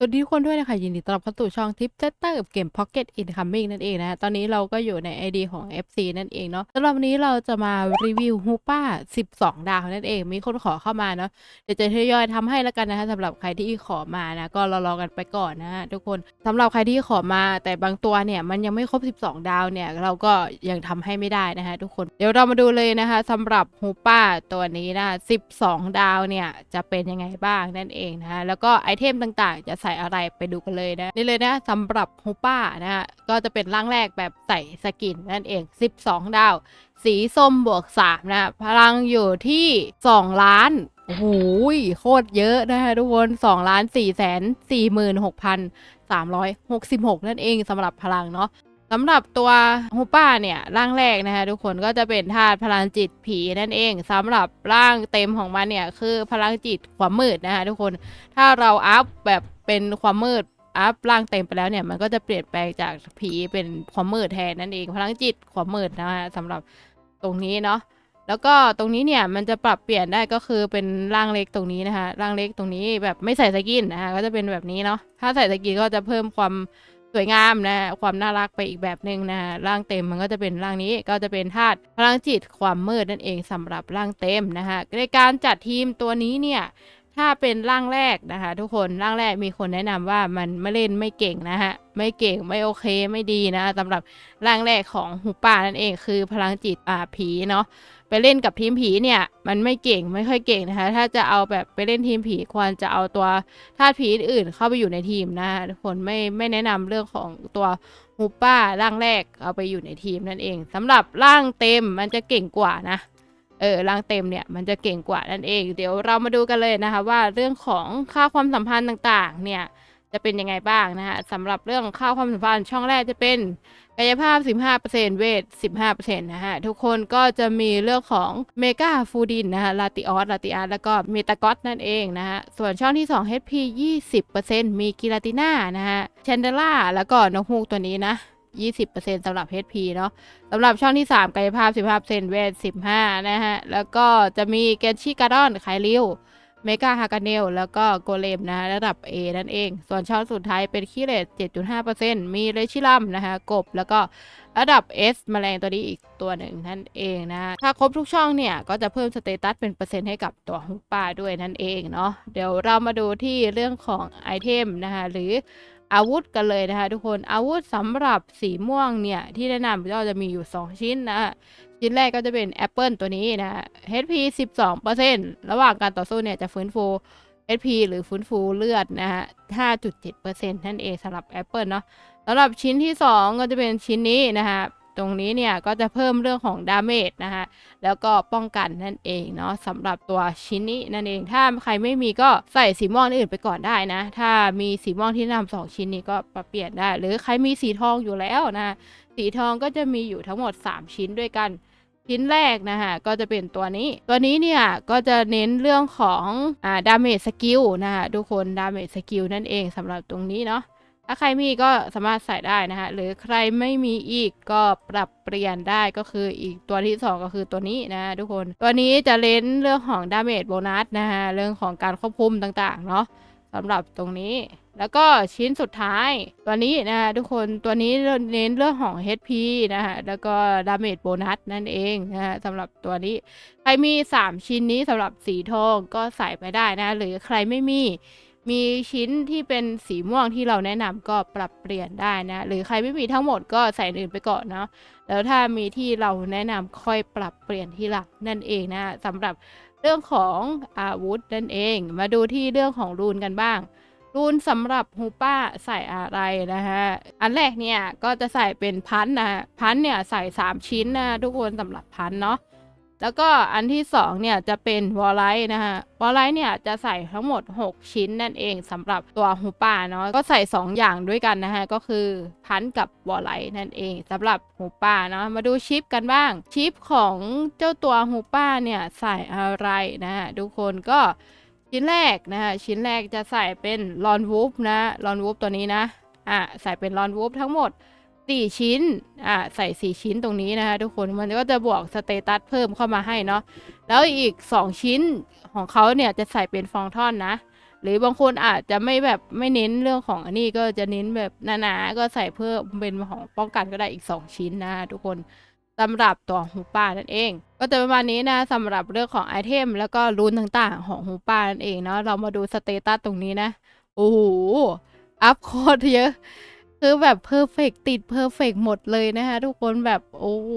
สวัสดีทุกคนด้วยนะคะ ยินดีต้อนรับเข้าสู่ช่องทิปเซตเตอร์กับเกม Pocket Incoming นั่นเองนะตอนนี้เราก็อยู่ใน ID ของ FC นั่นเองเนาะสำหรับวันนี้เราจะมารีวิวฮูป้า 12 ดาวนั่นเอง มีคนขอเข้ามาเนาะเดี๋ยวจะทยอยทำให้แล้วกันนะคะสำหรับใครที่ขอมานะก็รอๆกันไปก่อนนะฮะทุกคนสำหรับใครที่ขอมาแต่บางตัวเนี่ยมันยังไม่ครบ 12 ดาวเนี่ยเราก็ยังทำให้ไม่ได้นะคะทุกคนเดี๋ยวเรามาดูเลยนะคะสำหรับฮูป้าตัวนี้นะ12 ดาวเนี่ยจะเป็นยังไงบ้างนั่นเองนะะแล้วก็ไอเทมต่างๆจะใส่อะไรไปดูกันเลยนะนี่เลยนะสำหรับฮูป้านะฮะก็จะเป็นร่างแรกแบบใส่สกินนั่นเอง 12 ดาว สีส้มบวก 3 นะพลังอยู่ที่ 2 ล้านโอ้โหโคตรเยอะนะคะทุกคน2ล้าน4แสน4หมื่น6พัน366 นั่นเองสำหรับพลังเนาะ สำหรับตัวฮูป้าเนี่ยร่างแรกนะคะทุกคนก็จะเป็นธาตุพลังจิตผีนั่นเองสำหรับร่างเต็มของมันเนี่ยคือพลังจิตความมืดนะคะทุกคนถ้าเราอัพแบบเป็นความมืดอัพร่างเต็มไปแล้วเนี่ยมันก็จะเปลี่ยนแปลงจากผีเป็นความมืดแทนนั่นเอง พลังจิตความมืดนะคะสำหรับตรงนี้เนาะแล้วก็ตรงนี้เนี่ยมันจะปรับเปลี่ยนได้ก็คือเป็นร่างเล็กตรงนี้นะคะร่างเล็กตรงนี้แบบไม่ใส่สกินนะคะก็จะเป็นแบบนี้เนาะถ้าใส่สกินก็จะเพิ่มความ สวยงามนะ ความน่ารักไปอีกแบบหนึ่งนะร่างเต็มมันก็จะเป็นร่างนี้ก็จะเป็นธาตุพลังจิตความมืดนั่นเองสำหรับร่างเต็มนะคะในการจัดทีมตัวนี้เนี่ย ถ้าเป็นร่างแรกนะคะ ทุกคนร่างแรกมีคนแนะนำว่ามันไม่เล่นไม่เก่งนะฮะไม่เก่งไม่โอเคไม่ดีนะสำหรับร่างแรกของหูป่านั่นเองคือพลังจิตอ่าผีเนาะไปเล่นกับทีมผีเนี่ยมันไม่เก่งไม่ค่อยเก่งนะคะ ถ้าจะเอาแบบไปเล่นทีมผีควรจะเอาตัวธาตุผีอื่นเข้าไปอยู่ในทีมนะทุกคนไม่ไม่แนะนำเรื่องของตัวฮูป้าร่างแรกเอาไปอยู่ในทีมนั่นเองสำหรับร่างเต็มมันจะเก่งกว่านะ เออร่างเต็มเนี่ยมันจะเก่งกว่านั่นเอง เดี๋ยวเรามาดูกันเลยนะคะ ว่าเรื่องของค่าความสัมพันธ์ต่างๆ เนี่ยจะเป็นยังไงบ้างนะคะสำหรับเรื่องค่าความสัมพันธ์ช่องแรกจะเป็นกายภาพ 15%เวท 15%นะฮะ ทุกคนก็จะมีเรื่องของเมกาฟูดินนะคะลาติออส ลาติอาร์แล้วก็เมตากอสนั่นเองนะฮะ ส่วนช่องที่ 2 HP 20%มีกิลาติน่านะฮะเชนเดล่า แล้วก็นกฮูกตัวนี้นะ 20%สำหรับ HP เนาะสำหรับช่องที่ 3 กายภาพ 15%เวท 15 นะฮะ แล้วก็จะมีเกนชิการ์ดอนไคลิวเมกาฮากาเนลแล้วก็โกเลมนะระดับ A นั่นเอง ส่วนช่องสุดท้ายเป็นคีเลต7.5%มีเลชิลัมนะคะกบแล้วก็ระดับ S แมลงตัวนี้อีกตัวหนึ่งนั่นเองนะ ถ้าครบทุกช่องเนี่ย ก็จะเพิ่มสเตตัสเป็นเปอร์เซ็นต์ให้กับตัวฮุปป้าด้วยนั่นเองเนาะเดี๋ยวเรามาดูที่เรื่องของไอเทมนะคะหรือ อาวุธกันเลยนะคะทุกคนอาวุธสำหรับสีม่วงเนี่ย ที่แนะนำก็จะมีอยู่ 2 ชิ้นนะชิ้นแรกก็จะเป็นแอปเปิลตัวนี้นะ HP 12%ระหว่างการต่อสู้เนี่ยจะฟื้นฟู HP หรือฟื้นฟูเลือดนะฮะ 5.7%นั่นเองสำหรับ Apple เนาะสำหรับชิ้นที่ 2 ก็จะเป็นชิ้นนี้นะฮะ ตรงนี้เนี่ยก็จะเพิ่มเรื่องของดาเมจนะฮะแล้วก็ป้องกันนั่นเองเนาะสำหรับตัวชิ้นนี้นั่นเอง ถ้าใครไม่มีก็ใส่สีม่วงอื่นไปก่อนได้นะ ถ้ามีสีม่วงที่นะนำสองชิ้นนี้ก็ปรับเปลี่ยนได้ หรือใครมีสีทองอยู่แล้วนะสีทองก็จะมีอยู่ทั้งหมด 3 ชิ้นด้วยกันชิ้นแรกนะคะก็จะเป็นตัวนี้ ตัวนี้เนี่ยก็จะเน้นเรื่องของอ่าดาเมจสกิลนะคะทุกคนดาเมจสกิลนั่นเองสำหรับตรงนี้เนาะ ถ้าใครมีก็สามารถใส่ได้นะคะหรือใครไม่มีอีกก็ปรับเปลี่ยนได้ก็คืออีกตัวที่ 2 ก็คือตัวนี้นะทุกคน ตัวนี้จะเน้นเรื่องของดาเมจโบนัสนะคะเรื่องของการควบคุมต่างๆเนาะสำหรับตรงนี้แล้วก็ชิ้นสุดท้ายตัวนี้นะคะทุกคนตัวนี้เน้นเรื่องของ HP นะคะแล้วก็ดาเมจโบนัสนั่นเองนะคะสำหรับตัวนี้ ใครมี 3 ชิ้นนี้สำหรับสีทองก็ใส่ไปได้นะ หรือใครไม่มี มีชิ้นที่เป็นสีม่วงที่เราแนะนำก็ปรับเปลี่ยนได้นะ หรือใครไม่มีทั้งหมดก็ใส่อื่นไปก่อนเนาะแล้วถ้ามีที่เราแนะนำค่อยปรับเปลี่ยนที่หลังนั่นเองนะสำหรับเรื่องของอาวุธนั่นเอง มาดูที่เรื่องของรูนกันบ้าง รูนสำหรับฮูป้าใส่อะไรนะฮะ อันแรกเนี่ยก็จะใส่เป็นพันนะฮะพันเนี่ยใส่ 3 ชิ้นนะทุกคนสำหรับพันเนาะ แล้วก็อันที่2เนี่ยจะเป็นวอลไลท์นะฮะวอลไลท์เนี่ยจะใส่ทั้งหมด 6 ชิ้นนั่นเองสำหรับตัวฮูป้าเนาะก็ใส่ 2 อย่างด้วยกันนะฮะก็คือพันกับวอลไลท์นั่นเองสำหรับฮูป้าเนาะมาดูชิปกันบ้างชิปของเจ้าตัวฮูป้าเนี่ยใส่อะไรนะฮะทุกคนก็ชิ้นแรกนะฮะชิ้นแรกจะใส่เป็นลอนวูฟนะลอนวูฟตัวนี้นะอะใส่เป็นลอนวูฟทั้งหมด 4ชิ้นอะใส่4ชิ้นตรงนี้นะคะทุกคนมันก็จะบวกสเตตัสเพิ่มเข้ามาให้เนาะแล้วอีก2ชิ้นของเขาเนี่ยจะใส่เป็นฟองท่อนนะ หรือบางคนอาจจะไม่แบบไม่เน้นเรื่องของอันนี้ก็จะเน้นแบบหนาๆก็ใส่เพิ่มเป็นของป้องกันก็ได้อีก 2 ชิ้นนะทุกคนสำหรับตัวหูป้านั่นเอง ก็จะประมาณนี้นะสำหรับเรื่องของไอเทม แล้วก็รูนต่างๆ ของหูป้านั่นเองเนาะเรามาดูสเตตัสตรงนี้นะโอ้โหอัพโคตรเยอะ คือแบบเพอร์เฟกติดเพอร์เฟกหมดเลยนะคะทุกคนแบบโอ้โห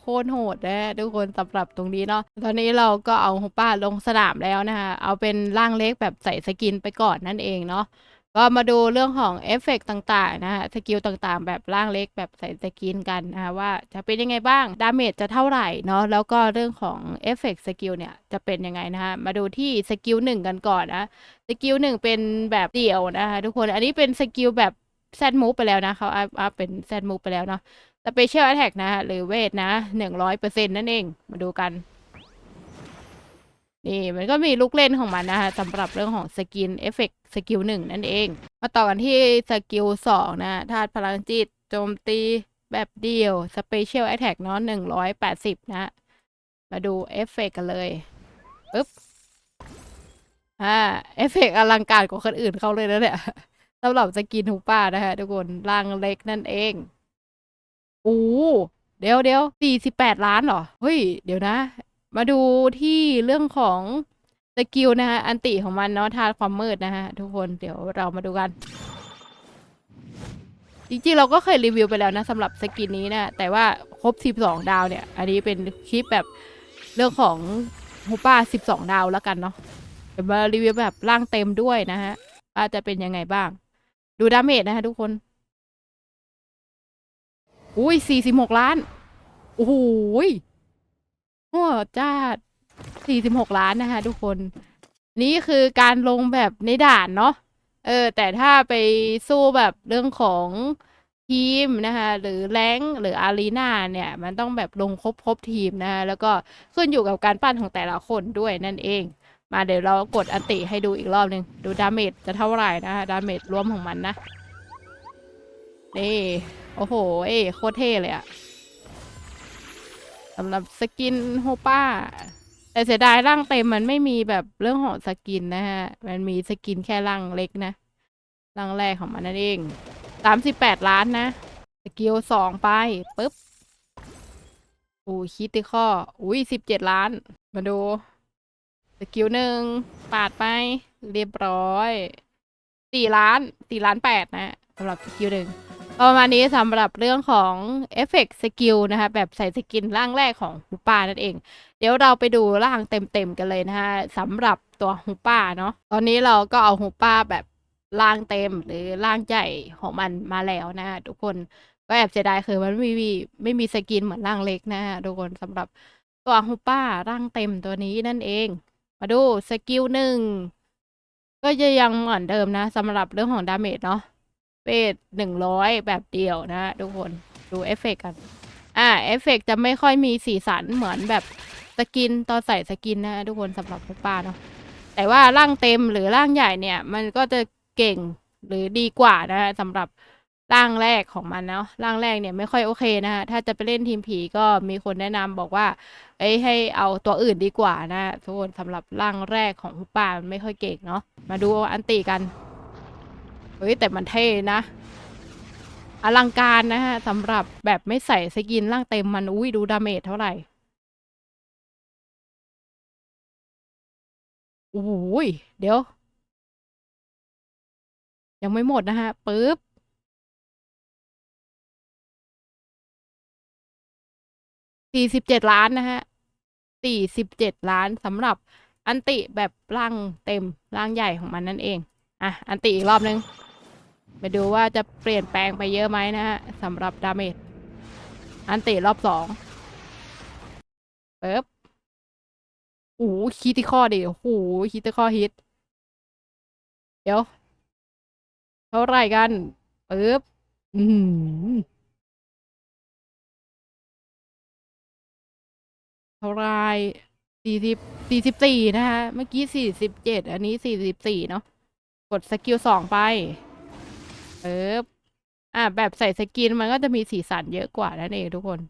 โคตรโหดนะทุกคนสำหรับตรงนี้เนาะตอนนี้เราก็เอาฮป้าลงสนามแล้วนะคะเอาเป็นร่างเล็กแบบใส่สกินไปก่อนนั่นเองเนาะก็มาดูเรื่องของเอฟเฟกต่างๆนะคะสกิลต่างๆ แบบร่างเล็กแบบใส่สกินกันนะคะว่าจะเป็นยังไงบ้างดาเมจจะเท่าไหร่เนาะแล้วก็เรื่องของเอฟเฟกสกิลเนี่ยจะเป็นยังไงนะคะมาดูที่สกิลหนึ่งกันก่อนนะสกิลหนึ่งเป็นแบบเดี่ยวนะคะทุกคนอันนี้เป็นสกิลแบบ แซดมูฟไปแล้วนะเขาอัพอัพเป็นแซดมูฟไปแล้วเนาะสเปเชียลแอ t แทกนะหรือเวทนะหนึ่งร้อยเปอร์เซ็นต์นั่นเอง มาดูกัน นี่มันก็มีลูกเล่นของมันนะคะสำหรับเรื่องของสกินเอฟเฟกสกิลหนึ่งนั่นเอง มาต่อกันที่สกิลสองนะธาตุพลังจิตโจมตีแบบเดียวสเปเชียลแอ t แทกเนาะหนึ่งร้อยแปดสิบนะ มาดูเอฟเฟกกันเลยปึ๊บอ่าเอฟเฟกต์อลังการกว่าคนอื่นเขาเลยนะเนี่ย สำหรับสกินหูป้านะคะทุกคนร่างเล็กนั่นเองโอ้เดี๋ยวเดี๋ยวสี่สิบแปดล้านเหรอ เฮ้ย เดี๋ยวนะ มาดูที่เรื่องของสกิลนะคะอันติของมันเนาะทาความมืดนะฮะ ทุกคนเดี๋ยวเรามาดูกัน จริงๆ เราก็เคยรีวิวไปแล้วนะสำหรับสกินนี้นะ แต่ว่าครบ 12 ดาวเนี่ย อันนี้เป็นคลิปแบบเรื่องของฮูป้า 12 ดาวแล้วกันเนาะเดี๋ยวมารีวิวแบบร่างเต็มด้วยนะฮะว่าจะเป็นยังไงบ้าง ดูดาเมจนะฮะทุกคน อุ้ยสี่สิบหกล้าน โอ้โหโอ้จ้าสี่สิบหกล้านนะคะทุกคน นี่คือการลงแบบในด่านเนาะ เออ แต่ถ้าไปสู้แบบเรื่องของทีมนะคะหรือแรงหรืออารีนาเนี่ย มันต้องแบบลงครบครบทีมนะคะแล้วก็ขึ้นอยู่กับการปั้นของแต่ละคนด้วยนั่นเอง มาเดี๋ยวเรากดอันติให้ดูอีกรอบหนึ่งดูดาเมจจะเท่าไหร่นะคะดาเมจรวมของมันนะนี่โอ้โห เอ้โคตรเท่เลยอะสำหรับสกินโฮป้า แต่เสียดายร่างเต็มมันไม่มีแบบเรื่องของสกินนะฮะ มันมีสกินแค่ร่างเล็กนะร่างแรกของมันนั่นเองสามสิบแปดล้านนะ สกิลสองไปปุ๊บโอ้คิติข้ออุ้ยสิบเจ็ดล้าน มาดู กิลหนึ่งปาดไป เรียบร้อยสี่ล้านสี่ล้านแปดนะสำหรับสกิลหนึ่งประมาณนี้สำหรับเรื่องของเอฟเฟกต์สกิลนะคะ แบบใส่สกินร่างแรกของฮูป้านั่นเอง เดี๋ยวเราไปดูร่างเต็มๆกันเลยนะคะสำหรับตัวฮูป้าเนาะตอนนี้เราก็เอาฮูป้าแบบร่างเต็มหรือร่างใหญ่ของมันมาแล้วนะทุกคนก็แอบเสียดายคือมันไม่มีไม่มีสกินเหมือนร่างเล็กนะฮะทุกคนสำหรับตัวฮูป้าร่างเต็มตัวนี้นั่นเอง มาดูสกิลหนึ่งก็จะยังเหมือนเดิมนะสำหรับเรื่องของดาเมจเนาะเวทหนึ่งร้อยแบบเดียวนะทุกคนดูเอฟเฟกต์กัน อ่าเอฟเฟกต์จะไม่ค่อยมีสีสันเหมือนแบบสกินตอนใส่สกินนะทุกคนสำหรับพ่อป้าเนาะแต่ว่าร่างเต็มหรือร่างใหญ่เนี่ย มันก็จะเก่งหรือดีกว่านะสำหรับ ร่างแรกของมันเนาะร่างแรกเนี่ยไม่ค่อยโอเคนะฮะถ้าจะไปเล่นทีมผีก็มีคนแนะนำบอกว่า เอ้ยให้เอาตัวอื่นดีกว่านะทุกคนสำหรับร่างแรกของฮูป้ามันไม่ค่อยเก่งเนาะมาดูอันติกันเฮ้ยแต่มันเท่นะ อลังการนะฮะสำหรับแบบไม่ใส่สกินร่างเต็มมันอุ้ยดูดาเมจเท่าไหร่โอ้ยเดี๋ยว ยังไม่หมดนะฮะปึ๊บ สี่สิบเจ็ดล้านนะฮะสี่สิบเจ็ดล้านสำหรับอันติแบบร่างเต็มร่างใหญ่ของมันนั่นเอง อะ อันติอีกรอบนึง ไปดูว่าจะเปลี่ยนแปลงไปเยอะไหมนะฮะสำหรับดาเมจอันติรอบสองเป๊บโอ้โหคีติคอดิโอ้โหคีติคอฮิต เดี๋ยว เท่าไรกันปึ๊บอืม เท่าไรสี่สิบสี่สิบสี่นะคะเมื่อกี้สี่สิบเจ็ดอันนี้สี่สิบสี่เนาะกดสกิลสองไปเอออะแบบใส่สกินมันก็จะมีสีสันเยอะกว่านั่นเองทุกคน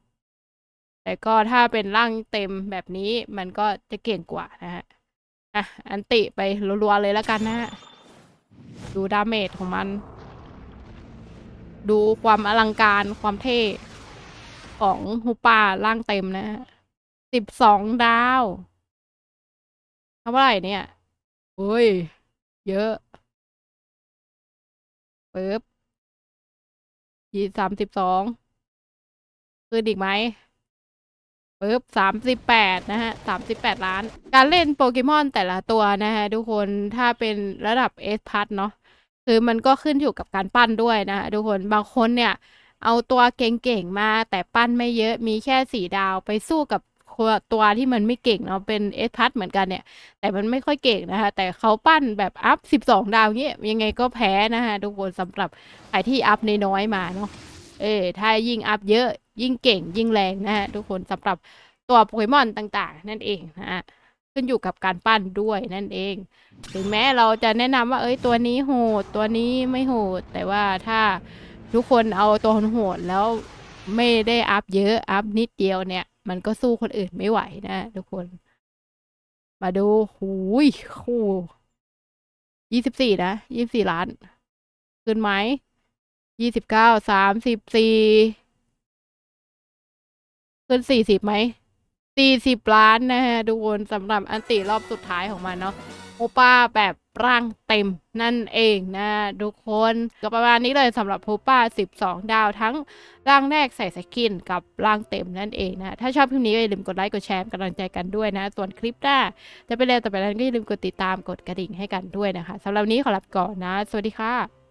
แต่ก็ถ้าเป็นร่างเต็มแบบนี้มันก็จะเก่งกว่านะฮะอะอันติไปรัวๆเลยแล้วกันนะฮะดูดาเมจของมัน ดูความอลังการความเท่ของฮูปาร่างเต็มนะฮะ สิบสองดาวเท่าไหร่เนี่ยเฮ้ย เยอะปึ๊บยี่สามสิบสองคืนอีกไหมปึ๊บสามสิบแปดนะฮะสามสิบแปดล้าน การเล่นโปเกมอนแต่ละตัวนะฮะทุกคนถ้าเป็นระดับเอสพัทเนาะคือมันก็ขึ้นอยู่กับการปั้นด้วยนะฮะทุกคนบางคนเนี่ย เอาตัวเก่งๆมาแต่ปั้นไม่เยอะมีแค่สี่ดาวไปสู้กับ ตัวที่มันไม่เก่งเนาะเป็นเอสพัทเหมือนกันเนี่ย แต่มันไม่ค่อยเก่งนะคะ แต่เขาปั้นแบบอัพสิบสองดาวเงี้ยยังไงก็แพ้นะคะทุกคนสำหรับใครที่อัพน้อยๆมาเนาะเออถ้ายิ่งอัพเยอะยิ่งเก่งยิ่งแรงนะฮะทุกคนสำหรับตัวโปเกมอนต่างๆ นั่นเองนะฮะขึ้นอยู่กับการปั้นด้วยนั่นเอง ถึงแม้เราจะแนะนำว่าเอ้ยตัวนี้โหด ตัวนี้ไม่โหด แต่ว่าถ้าทุกคนเอาตัวโหดแล้วไม่ได้อัพเยอะอัพนิดเดียวเนี่ย มันก็สู้คนอื่นไม่ไหวนะทุกคน มาดูหูยคู่ยี่สิบสี่นะยี่สิบสี่ล้าน ขึ้นไหมยี่สิบเก้าสามสิบสี่ขึ้นสี่สิบไหมสี่สิบล้านนะฮะทุกคนสำหรับอันติรอบสุดท้ายของมันเนาะโอป้าแบบ ร่างเต็มนั่นเองนะทุกคนก็ประมาณนี้เลยสำหรับพูป้า 12 ดาวทั้งร่างแรกใส่สกินกับร่างเต็มนั่นเองนะ ถ้าชอบคลิปนี้ก็อย่าลืมกดไลค์กดแชร์กำลังใจกันด้วยนะ ส่วนคลิปหน้า จะเป็นอะไรต่อไปนั้นก็อย่าลืมกดติดตามกดกระดิ่งให้กันด้วยนะคะสำหรับนนี้ขอลาไปก่อนนะ สวัสดีค่ะ